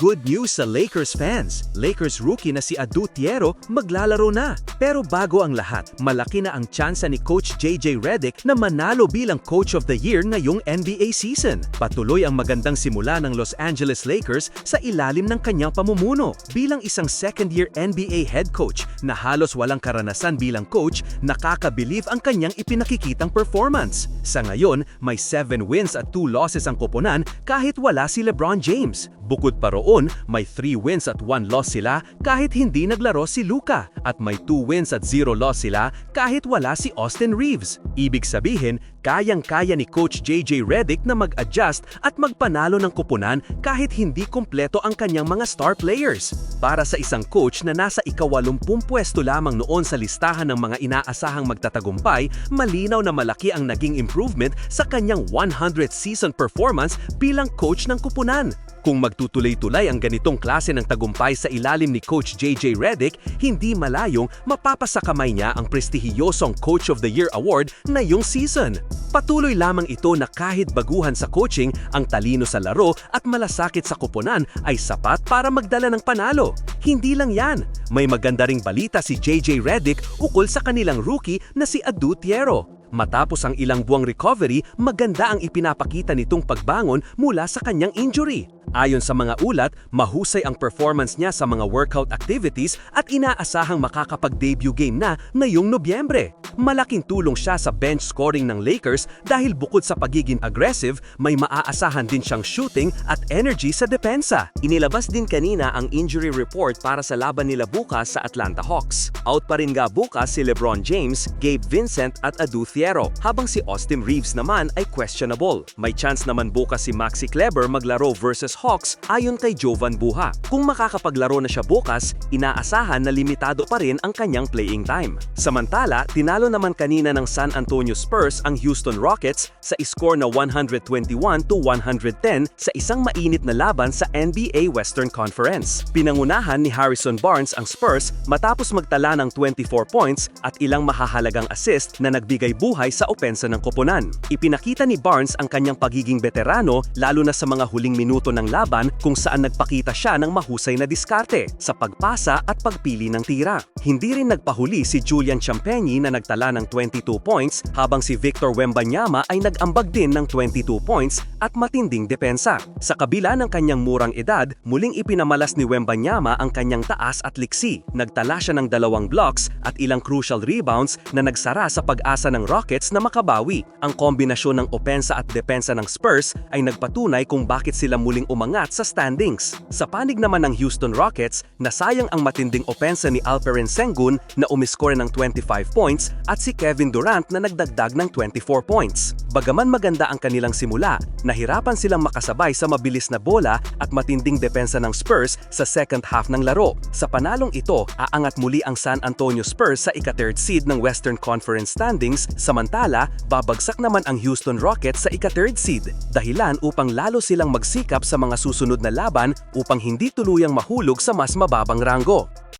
Good news sa Lakers fans. Lakers rookie na si Adu Tiero maglalaro na. Pero bago ang lahat, malaki na ang tsansa ni Coach JJ Redick na manalo bilang Coach of the Year ngayong NBA season. Patuloy ang magandang simula ng Los Angeles Lakers sa ilalim ng kanyang pamumuno. Bilang isang second-year NBA head coach na halos walang karanasan bilang coach, nakakabilib ang kanyang ipinakikitang performance. Sa ngayon, may 7 wins at 2 losses ang koponan kahit wala si LeBron James. Bukod pa roon, may 3 wins at 1 loss sila kahit hindi naglaro si Luka at may 2 wins at 0 loss sila kahit wala si Austin Reeves. Ibig sabihin, kayang-kaya ni Coach JJ Redick na mag-adjust at magpanalo ng kupunan kahit hindi kompleto ang kanyang mga star players. Para sa isang coach na nasa ikawalumpung pwesto lamang noon sa listahan ng mga inaasahang magtatagumpay, malinaw na malaki ang naging improvement sa kanyang 100 season performance bilang coach ng kupunan. Kung magtutuloy-tulay ang ganitong klase ng tagumpay sa ilalim ni Coach JJ Redick, hindi malayong mapapasakamay niya ang prestihiyosong Coach of the Year Award ngayong season. Patuloy lamang ito na kahit baguhan sa coaching, ang talino sa laro at malasakit sa kuponan ay sapat para magdala ng panalo. Hindi lang yan, may maganda ring balita si JJ Redick ukol sa kanilang rookie na si Adu Tiero. Matapos ang ilang buwang recovery, maganda ang ipinapakita nitong pagbangon mula sa kanyang injury. Ayon sa mga ulat, mahusay ang performance niya sa mga workout activities at inaasahang makakapag-debut game na ngayong Nobyembre. Malaking tulong siya sa bench scoring ng Lakers dahil bukod sa pagiging aggressive, may maaasahan din siyang shooting at energy sa depensa. Inilabas din kanina ang injury report para sa laban nila bukas sa Atlanta Hawks. Out pa rin nga bukas si LeBron James, Gabe Vincent at Adu Thiero, habang si Austin Reeves naman ay questionable. May chance naman bukas si Maxi Kleber maglaro versus Hawks ayon kay Jovan Buha. Kung makakapaglaro na siya bukas, inaasahan na limitado pa rin ang kanyang playing time. Samantala, tinalo naman kanina ng San Antonio Spurs ang Houston Rockets sa score na 121 to 110 sa isang mainit na laban sa NBA Western Conference. Pinangunahan ni Harrison Barnes ang Spurs matapos magtala ng 24 points at ilang mahahalagang assist na nagbigay buhay sa opensa ng koponan. Ipinakita ni Barnes ang kanyang pagiging veterano lalo na sa mga huling minuto ng laban kung saan nagpakita siya ng mahusay na diskarte sa pagpasa at pagpili ng tira. Hindi rin nagpahuli si Julian Champagny na nagtala ng 22 points habang si Victor Wembanyama ay nag-ambag din ng 22 points at matinding depensa. Sa kabila ng kanyang murang edad, muling ipinamalas ni Wembanyama ang kanyang taas at liksi. Nagtala siya ng dalawang blocks at ilang crucial rebounds na nagsara sa pag-asa ng Rockets na makabawi. Ang kombinasyon ng opensa at depensa ng Spurs ay nagpatunay kung bakit sila muling umangat sa standings. Sa panig naman ng Houston Rockets, nasayang ang matinding opensa ni Alperen Sengun na umiskore ng 25 points at si Kevin Durant na nagdagdag ng 24 points. Bagaman maganda ang kanilang simula, nahirapan silang makasabay sa mabilis na bola at matinding depensa ng Spurs sa second half ng laro. Sa panalong ito, aangat muli ang San Antonio Spurs sa ika-third seed ng Western Conference standings, samantala, babagsak naman ang Houston Rockets sa ika-third seed, dahilan upang lalo silang magsikap sa mga susunod na laban upang hindi tuluyang mahulog sa mas mababang ranggo.